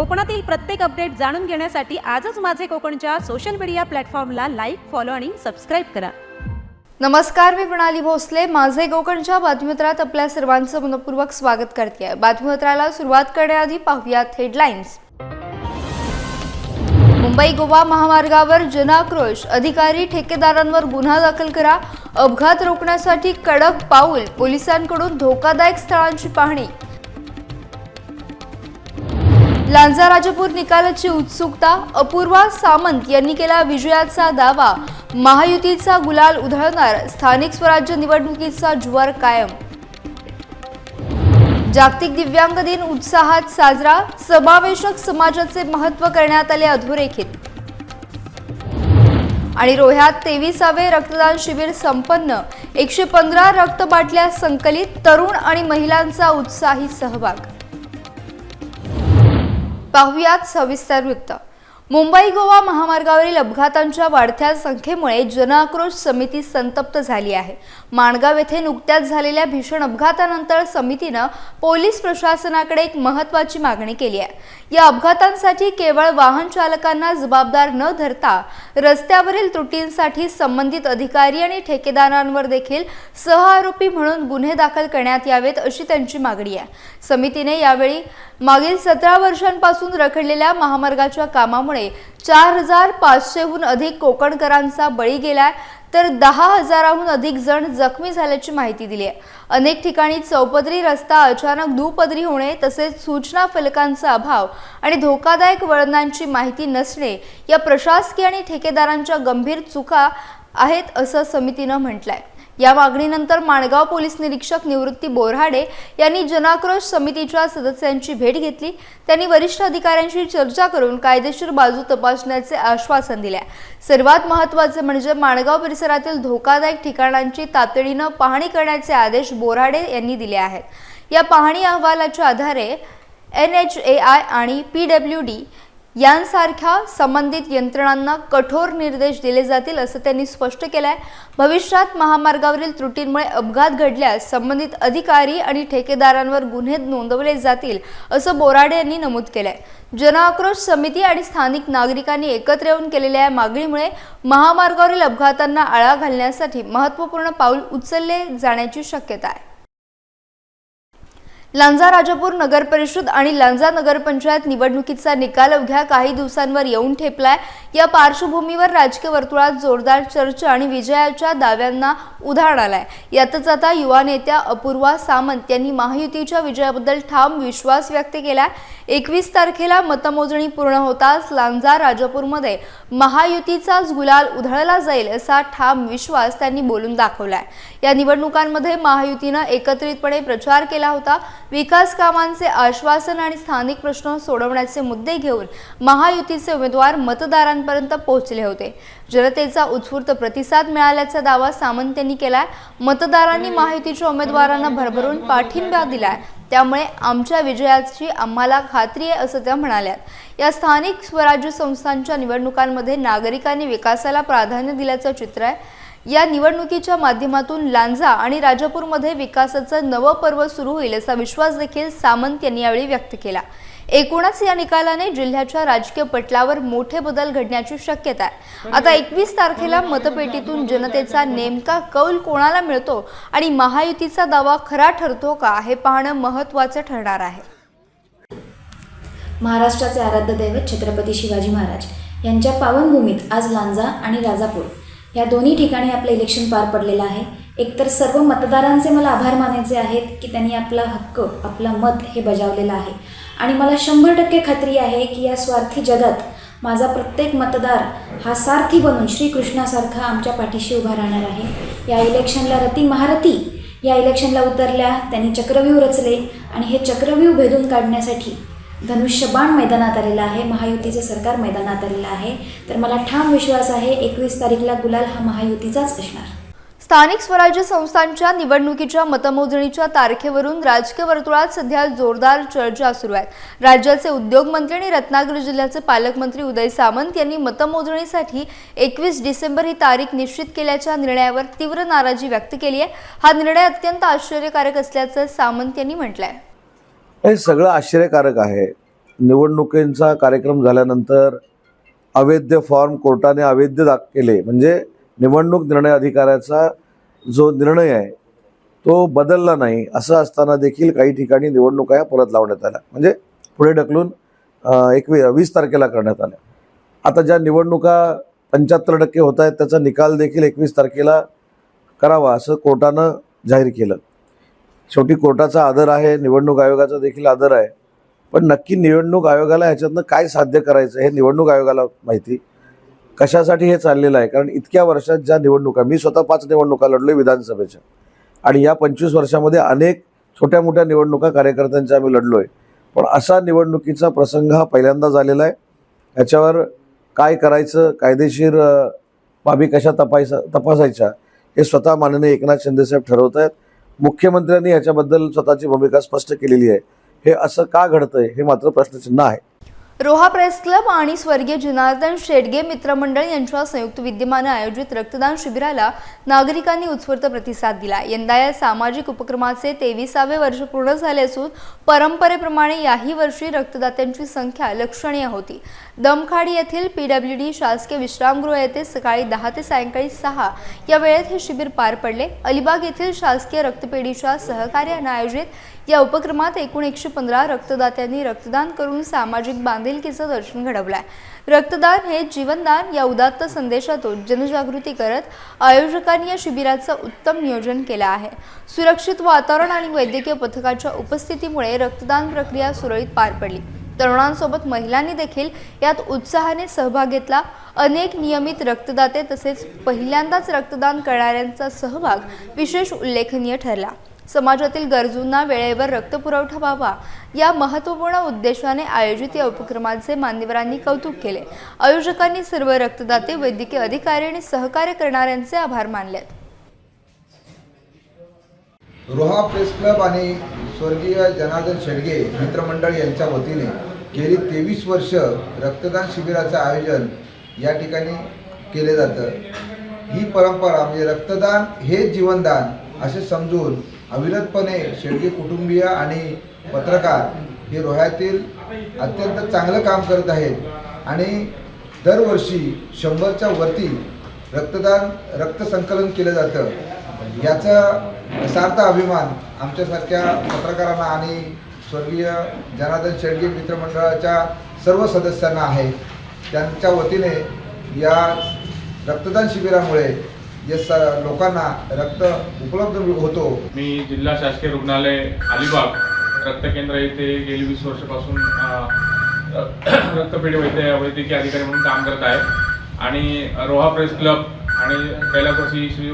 कोकणातील प्रत्येक अपडेट जाणून घेण्यासाठी आजच माझे कोकणच्या सोशल मीडिया प्लॅटफॉर्मला लाईक फॉलो आणि सबस्क्राईब करा. नमस्कार मी प्रणाली भोसले. माझे कोकणच्या बातमीपत्रात आपल्या सर्वांचं मनपूर्वक स्वागत करते आहे. बातमीपत्राला सुरुवात करण्याआधी पाहूयात हेडलाईन्स मुंबई गोवा महामार्गावर जनाक्रोश. अधिकारी ठेकेदारांवर गुन्हा दाखल करा. अपघात रोखण्यासाठी कडक पाऊल. पोलिसांकडून धोकादायक स्थळांची पाहणी. लांजा राजापूर निकालाची उत्सुकता अपूर्वा सामंत यांनी केला विजयाचा दावा. महायुतीचा गुलाल उधळणार स्थानिक स्वराज्य निवडणुकीचा जुवार कायम. जागतिक दिव्यांग दिन उत्साहात साजरा समावेशक समाजाचे महत्त्व करण्यात आले अधोरेखित. आणि रोह्यात तेविसावे रक्तदान शिबिर संपन्न. एकशे पंधरा रक्तबाटल्या संकलित तरुण आणि महिलांचा उत्साही सहभाग. पाहुयात सविस्तर वृत्त. मुंबई गोवा महामार्गावरील अपघातांच्या वाढत्या संख्येमुळे जनआक्रोश समिती संतप्त झाली आहे. माणगाव येथे नुकत्याच झालेल्या भीषण अपघातानंतर समितीनं पोलीस प्रशासनाकडे एक महत्वाची मागणी केली आहे. या अपघातांसाठी केवळ वाहन चालकांना जबाबदार न धरता रस्त्यावरील त्रुटींसाठी संबंधित अधिकारी आणि ठेकेदारांवर देखील सहआरोपी म्हणून गुन्हे दाखल करण्यात यावेत अशी त्यांची मागणी आहे. समितीने यावेळी मागील सतरा वर्षांपासून रखडलेल्या महामार्गाच्या कामामुळे चार हजार पाचशेहून अधिक कोकणकरांचा बळी गेलाय तर दहा हजाराहून अधिक जण जखमी झाल्याची माहिती दिली आहे. अनेक ठिकाणी चौपदरी रस्ता अचानक दुपदरी होणे तसेच सूचना फलकांचा अभाव आणि धोकादायक वळणांची माहिती नसणे या प्रशासकीय आणि ठेकेदारांच्या गंभीर चुका आहेत असं समितीनं म्हटलंय. या मागणीनंतर माणगाव पोलीस निरीक्षक निवृत्ती बोरहाडे यांनी जनाक्रोश समितीच्या सदस्यांची भेट घेतली. त्यांनी वरिष्ठ अधिकाऱ्यांशी चर्चा करून कायदेशीर बाजू तपासण्याचे आश्वासन दिले. सर्वात महत्त्वाचे म्हणजे माणगाव परिसरातील धोकादायक ठिकाणांची तातडीनं पाहणी करण्याचे आदेश बोराडे यांनी दिले आहेत. या पाहणी अहवालाच्या आधारे एन एच ए आय आणि पी डब्ल्यू डी यांसारख्या संबंधित यंत्रणांना कठोर निर्देश दिले जातील असं त्यांनी स्पष्ट केलं आहे भविष्यात महामार्गावरील त्रुटींमुळे अपघात घडल्यास संबंधित अधिकारी आणि ठेकेदारांवर गुन्हे नोंदवले जातील असं बोराडे यांनी नमूद केलंय. जनआक्रोश समिती आणि स्थानिक नागरिकांनी एकत्र येऊन केलेल्या या मागणीमुळे महामार्गावरील अपघातांना आळा घालण्यासाठी महत्त्वपूर्ण पाऊल उचलले जाण्याची शक्यता आहे. लांजा राजापूर नगर परिषद आणि लांजा नगरपंचायत निवडणुकीचा निकाल अवघ्या काही दिवसांवर येऊन ठेपलाय. या पार्श्वभूमीवर राजकीय वर्तुळात जोरदार चर्चा आणि विजयाच्या दाव्यांना उधाण आलाय. यातच आता युवा नेत्या अपूर्वा सामंत यांनी महायुतीच्या विजयाबद्दल ठाम विश्वास व्यक्त केला एकवीस तारखेला मतमोजणी पूर्ण होताच लांजा राजापूरमध्ये महायुतीचाच गुलाल उधळला जाईल असा ठाम विश्वास त्यांनी बोलून दाखवलाय. या निवडणुकांमध्ये महायुतीनं एकत्रितपणे प्रचार केला होता. विकास कामांचे आश्वासन आणि स्थानिक प्रश्न सोडवण्याचे मुद्दे घेऊन महायुतीचे उमेदवार मतदारांपर्यंत पोहोचले होते. जनतेचा उत्स्फूर्त प्रतिसाद मिळाल्याचा दावा सामंत यांनी केलाय. मतदारांनी महायुतीच्या उमेदवारांना भरभरून पाठिंबा दिलाय. त्यामुळे आमच्या विजयाची आम्हाला खात्री आहे असं त्या म्हणाल्यात. या स्थानिक स्वराज्य संस्थांच्या निवडणुकांमध्ये नागरिकांनी विकासाला प्राधान्य दिल्याचं चित्र आहे. या निवडणुकीच्या माध्यमातून लांजा आणि राजापूरमध्ये विकासाचं नवं पर्व सुरू होईल असा विश्वास देखील सामंत यांनी यावेळी व्यक्त केला. एकूणच या निकालाने जिल्ह्याच्या राजकीय पटलावर मोठे बदल घडण्याची शक्यता आहे. आता एकवीस तारखेला मतपेटीतून जनतेचा नेमका कौल कोणाला मिळतो आणि महायुतीचा दावा खरा ठरतो का हे पाहणं महत्त्वाचं ठरणार आहे. महाराष्ट्राचे आराध्य दैवत छत्रपती शिवाजी महाराज यांच्या पावनभूमीत आज लांजा आणि राजापूर या दोन्ही ठिकाणी आपलं इलेक्शन पार पडलेलं आहे. एकतर सर्व मतदारांचे मला आभार मानायचे आहेत की त्यांनी आपला हक्क आपलं मत हे बजावलेलं आहे. आणि मला शंभर टक्के खात्री आहे की या स्वार्थी जगात माझा प्रत्येक मतदार हा सारथी बनून श्रीकृष्णासारखा आमच्या पाठीशी उभा राहणार आहे. या इलेक्शनला रती महारथी या इलेक्शनला उतरल्या त्यांनी चक्रव्यूह रचले आणि हे चक्रव्यूह भेदून काढण्यासाठी धनुष्यबाण मैदानात आलेलं आहे महायुतीचं सरकार मैदानात आलेलं आहे. तर मला ठाम विश्वास आहे एकवीस तारीखला गुलाल हा महायुतीचाच असणार. स्थानिक स्वराज्य संस्थांच्या निवडणुकीच्या मतमोजणीच्या तारखेवरून राजकीय वर्तुळात सध्या जोरदार चर्चा सुरू आहेत राज्याचे उद्योगमंत्री आणि रत्नागिरी जिल्ह्याचे पालकमंत्री उदय सामंत यांनी मतमोजणीसाठी एकवीस डिसेंबर ही तारीख निश्चित केल्याच्या निर्णयावर तीव्र नाराजी व्यक्त केली आहे. हा निर्णय अत्यंत आश्चर्यकारक असल्याचं सामंत यांनी म्हटलंय. हे सगळं आश्चर्यकारक आहे. निवडणुकींचा कार्यक्रम झाल्यानंतर अवैध फॉर्म कोर्टाने अवैध दाख केले. म्हणजे निवडणूक निर्णय अधिकाऱ्याचा जो निर्णय आहे तो बदलला नाही असं असताना देखील काही ठिकाणी निवडणुका ह्या परत लावण्यात आल्या. म्हणजे पुढे ढकलून एकवी वीस तारखेला करण्यात आल्या. आता ज्या निवडणुका पंच्याहत्तर टक्के होत आहेत त्याचा निकाल देखील एकवीस तारखेला करावा असं कोर्टानं जाहीर केलं. शेवटी कोर्टाचा आदर आहे निवडणूक आयोगाचा देखील आदर आहे. पण नक्की निवडणूक आयोगाला ह्याच्यातनं काय साध्य करायचं हे निवडणूक आयोगाला माहिती. कशासाठी हे चाललेलं आहे? कारण इतक्या वर्षात ज्या निवडणुका मी स्वतः पाच निवडणुका लढलो विधानसभेच्या. आणि या पंचवीस वर्षामध्ये अनेक छोट्या मोठ्या निवडणुका कार्यकर्त्यांच्या आम्ही लढलो आहे पण असा निवडणुकीचा प्रसंग हा पहिल्यांदा झालेला आहे. याच्यावर काय करायचं कायदेशीर बाबी कशा तपायचा तपासायच्या हे स्वतः माननीय एकनाथ शिंदेसाहेब ठरवत आहेत. मुख्यमंत्र्यांनी याच्याबद्दल स्वतःची भूमिका स्पष्ट केलेली आहे. हे असं का घडतंय हे मात्र प्रश्नचिन्ह आहे. रोहा प्रेस क्लब आणि स्वर्गीय जनार्दन शेडगे मित्रमंडळ यांच्या संयुक्त विद्यमानं आयोजित रक्तदान शिबिराला नागरिकांनी उत्स्फूर्त प्रतिसाद दिला. यंदा या सामाजिक उपक्रमाचे तेविसावे वर्ष पूर्ण झाले असून परंपरेप्रमाणे याही वर्षी रक्तदात्यांची संख्या लक्षणीय होती. दमखाडी येथील पीडब्ल्यू डी शासकीय विश्रामगृह येथे सकाळी दहा ते सायंकाळी सहा या वेळेत हे शिबिर पार पडले. अलिबाग येथील शासकीय रक्तपेढीच्या सहकार्यानं आयोजित या उपक्रमात एकूण एकशे पंधरा रक्तदात्यांनी रक्तदान करून सामाजिक बांधिलकीचं दर्शन घडवलंय. रक्तदान हे जीवनदान या उदात्त संदेशातून जनजागृती करत आयोजकांनी या शिबिराचं उत्तम नियोजन केलं आहे. सुरक्षित वातावरण आणि वैद्यकीय पथकाच्या उपस्थितीमुळे रक्तदान प्रक्रिया सुरळीत पार पडली. तरुणांसोबत महिलांनी देखील यात उत्साहाने सहभाग घेतला. अनेक नियमित रक्तदाते तसेच पहिल्यांदाच रक्तदान करणाऱ्यांचा सहभाग विशेष उल्लेखनीय ठरला. समाजातील गरजूंना वेळेवर रक्तपुरवठा व्हावा. या महत्त्वपूर्ण उद्देशाने आयोजित या उपक्रमाचे मान्यवरांनी कौतुक केले. आयोजकांनी सर्व रक्तदाते वैद्यकीय अधिकारी आणि सहकार्य करणाऱ्यांचे आभार मानले रोहा प्रेस क्लब आणि स्वर्गीय जनार्दन शेडगे मित्रमंडळ यांच्या वतीने गेली तेवीस वर्ष रक्तदान शिबिराचं आयोजन या ठिकाणी केले जातं. ही परंपरा म्हणजे रक्तदान हे जीवनदान असे समजून अविरतपणे शेडगे कुटुंबीय आणि पत्रकार हे रोह्यातील अत्यंत चांगलं काम करत आहेत. आणि दरवर्षी शंभरच्या वरती रक्तदान रक्तसंकलन केलं जातं. याचा सार्थ अभिमान आमच्यासारख्या पत्रकारांना आणि स्वर्गीय जनार्दन शेडगे मित्रमंडळाच्या सर्व सदस्यांना आहे. त्यांच्या वतीने या रक्तदान शिबिरामुळे जे स लोकांना रक्त उपलब्ध होतो. मी जिल्हा शासकीय रुग्णालय अलिबाग रक्त केंद्र येथे गेली वीस वर्षापासून रक्तपेढी वैद्य वैद्यकीय अधिकारी म्हणून काम करत आहे. आणि रोहा प्रेस क्लब आणि कैलासवासी श्री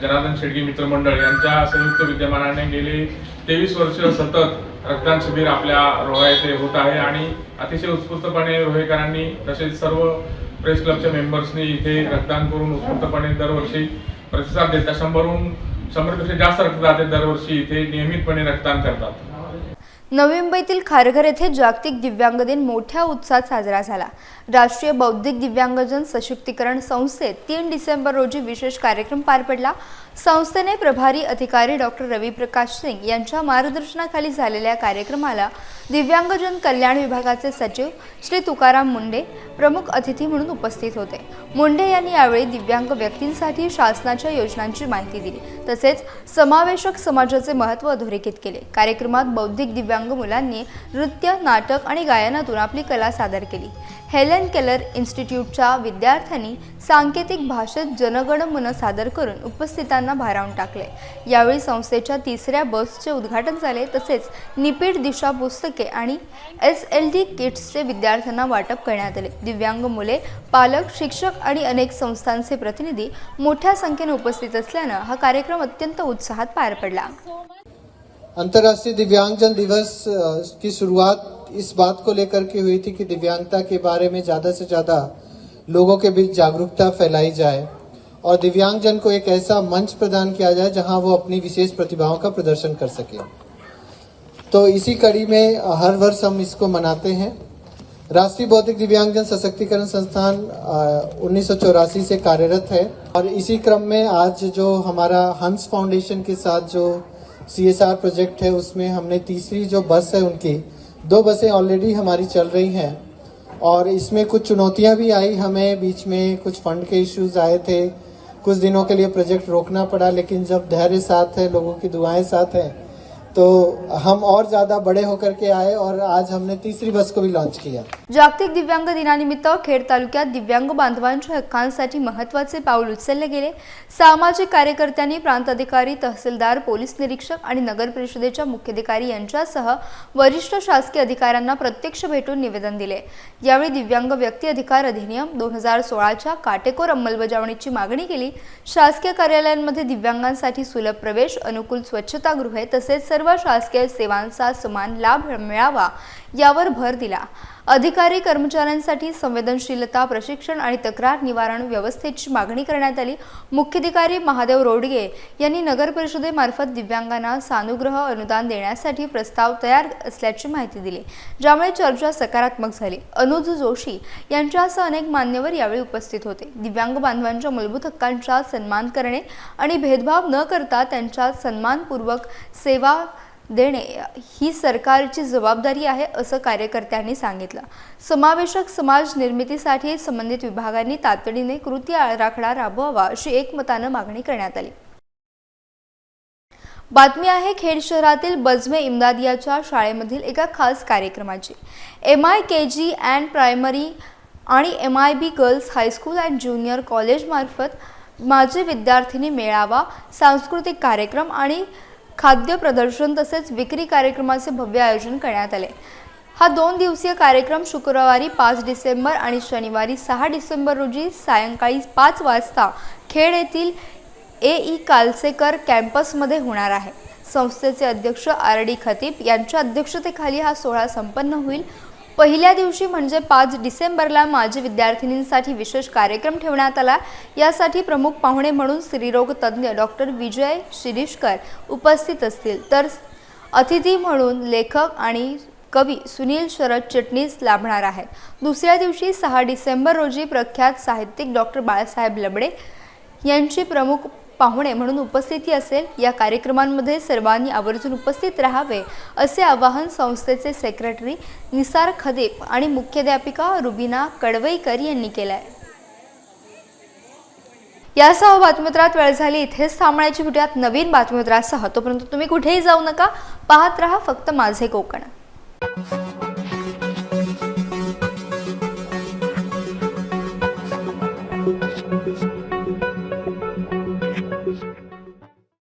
जनार्दन शेडगे मित्रमंडळ यांच्या संयुक्त विद्यमानाने गेली तेवीस वर्ष सतत रक्तदान शिबिर आपल्या रोहा येथे होत आहे. आणि अतिशय उत्स्फूर्तपणे रोहेकरांनी तसेच सर्व प्रेस क्लबच्या मेंबर्सनी इथे रक्तदान करून उत्स्फूर्तपणे दरवर्षी प्रतिसाद देतात शंभरहून शंभरपेक्षा जास्त रक्तदाते दरवर्षी इथे नियमितपणे रक्तदान करतात. नवी मुंबईतील खारघर येथे जागतिक दिव्यांग दिन मोठ्या उत्साहात साजरा झाला. राष्ट्रीय बौद्धिक दिव्यांगजन सशक्तीकरण संस्थेत तीन डिसेंबर रोजी विशेष कार्यक्रम पार पडला. संस्थेने प्रभारी अधिकारी डॉक्टर रविप्रकाश सिंग यांच्या मार्गदर्शनाखाली झालेल्या कार्यक्रमाला दिव्यांगजन कल्याण विभागाचे सचिव श्री तुकाराम मुंडे प्रमुख अतिथी म्हणून उपस्थित होते. मुंडे यांनी यावेळी दिव्यांग व्यक्तींसाठी शासनाच्या योजनांची माहिती दिली. तसेच समावेशक समाजाचे महत्त्व अधोरेखित केले. कार्यक्रमात बौद्धिक दिव्यांग मुलांनी नृत्य नाटक आणि गायनातून आपली कला सादर केली. हेलन केलर इन्स्टिट्यूटच्या विद्यार्थ्यांनी सांकेतिक भाषेत जनगण मन सादर करून उपस्थितांना भारावून टाकले. यावेळी संस्थेच्या तिसऱ्या बसचे उद्घाटन झाले. तसेच निपीड दिशा पुस्तके आणि एस एल डी किट्सचे विद्यार्थ्यांना वाटप करण्यात आले. दिव्यांग मुले पालक शिक्षक आणि अनेक संस्थांचे प्रतिनिधी मोठ्या संख्येने उपस्थित असल्यानं हा कार्यक्रम अत्यंत उत्साहात पार पडला. अंतर्राष्ट्रीय दिव्यांगजन दिवस की शुरुआत इस बात को लेकर के हुई थी कि दिव्यांगता के बारे में ज्यादा से ज्यादा लोगों के बीच जागरूकता फैलाई जाए। और दिव्यांगजन को एक ऐसा मंच प्रदान किया जाए जहाँ वो अपनी विशेष प्रतिभाओं का प्रदर्शन कर सके। तो इसी कड़ी में हर वर्ष हम इसको मनाते हैं। राष्ट्रीय बौद्धिक दिव्यांगजन सशक्तिकरण संस्थान उन्नीस सौ चौरासी से कार्यरत है। और इसी क्रम में आज जो हमारा हंस फाउंडेशन के साथ जो सीएसआर प्रोजेक्ट है, उसमें हमने तीसरी जो बस है उनकी, दो बसें ऑलरेडी हमारी चल रही हैं। और इसमें कुछ चुनौतियाँ भी आई। हमें बीच में कुछ फंड के इश्यूज़ आए थे। कुछ दिनों के लिए प्रोजेक्ट रोकना पड़ा लेकिन जब धैर्य साथ है लोगों की दुआएं साथ हैं तो हम और ज़्यादा बड़े होकर के आए और आज हमने तीसरी बस को भी लॉन्च किया। जागतिक दिव्यांग दिनानिमित्त खेड तालुक्यात दिव्यांग बांधवांच्या हक्कांसाठी महत्त्वाचे पाऊल उचलले गेले. सामाजिक कार्यकर्त्यांनी प्रांताधिकारी तहसीलदार पोलीस निरीक्षक आणि नगर परिषदेच्या मुख्याधिकारी यांच्यासह वरिष्ठ शासकीय अधिकाऱ्यांना प्रत्यक्ष भेटून निवेदन दिले. यावेळी दिव्यांग व्यक्ती अधिकार अधिनियम दोन हजार सोळाच्या काटेकोर अंमलबजावणीची मागणी केली. शासकीय कार्यालयांमध्ये दिव्यांगांसाठी सुलभ प्रवेश अनुकूल स्वच्छतागृहे तसेच सर्व शासकीय सेवांचा समान लाभ मिळावा. यावर भर दिला. अधिकारी कर्मचाऱ्यांसाठी संवेदनशीलता प्रशिक्षण आणि तक्रार निवारण व्यवस्थेची मागणी करण्यात आली. मुख्याधिकारी महादेव रोडगे यांनी नगर परिषदेमार्फत दिव्यांगांना सानुग्रह अनुदान देण्यासाठी प्रस्ताव तयार असल्याची माहिती दिली. ज्यामुळे चर्चा सकारात्मक झाली. अनुज जोशी यांच्यासह अनेक मान्यवर यावेळी उपस्थित होते. दिव्यांग बांधवांच्या मूलभूत हक्कांचा सन्मान करणे आणि भेदभाव न करता त्यांच्या सन्मानपूर्वक सेवा देणे ही सरकारची जबाबदारी आहे असं कार्यकर्त्यांनी सांगितलं. समावेशक समाज निर्मितीसाठी संबंधित विभागांनी तातडीने कृती आराखडा राबवावा अशी एकमतानं मागणी करण्यात आली. बातमी आहे खेड शहरातील बजमे इमदादियाच्या शाळेमधील एका खास कार्यक्रमाची. M I K G and primary आणि M I B girls high school and junior कॉलेजमार्फत माझे विद्यार्थिनी मेळावा सांस्कृतिक कार्यक्रम आणि खाद्य प्रदर्शन तसेच विक्री कार्यक्रमाचे भव्य आयोजन करण्यात आले. हा दोन दिवसीय कार्यक्रम शुक्रवारी पाच डिसेंबर आणि शनिवारी सहा डिसेंबर रोजी सायंकाळी पाच वाजता खेड येथील ए ई कालसेकर कॅम्पसमध्ये होणार आहे. संस्थेचे अध्यक्ष आर डी खतीब यांच्या अध्यक्षतेखाली हा सोहळा संपन्न होईल. पहिल्या दिवशी म्हणजे पाच डिसेंबरला माजी विद्यार्थिनींसाठी विशेष कार्यक्रम ठेवण्यात आला. यासाठी प्रमुख पाहुणे म्हणून स्त्रीरोग तज्ज्ञ डॉक्टर विजय शिरीषकर उपस्थित असतील. तर अतिथी म्हणून लेखक आणि कवी सुनील शरद चटणीस लाभणार आहेत. दुसऱ्या दिवशी सहा डिसेंबर रोजी प्रख्यात साहित्यिक डॉक्टर बाळासाहेब लबडे यांची प्रमुख पाहुणे म्हणून उपस्थिती असेल या कार्यक्रमांमध्ये सर्वांनी आवर्जून उपस्थित राहावे असे आवाहन संस्थेचे सेक्रेटरी निसार खदीप आणि मुख्याध्यापिका रुबिना कडवईकर यांनी केलं आहे यासह बातमीपत्रात वेळ झाली इथेच थांबण्याची भेटूयात नवीन बातमीपत्रासह. तोपर्यंत तुम्ही कुठेही जाऊ नका पाहत राहा फक्त माझे कोकण.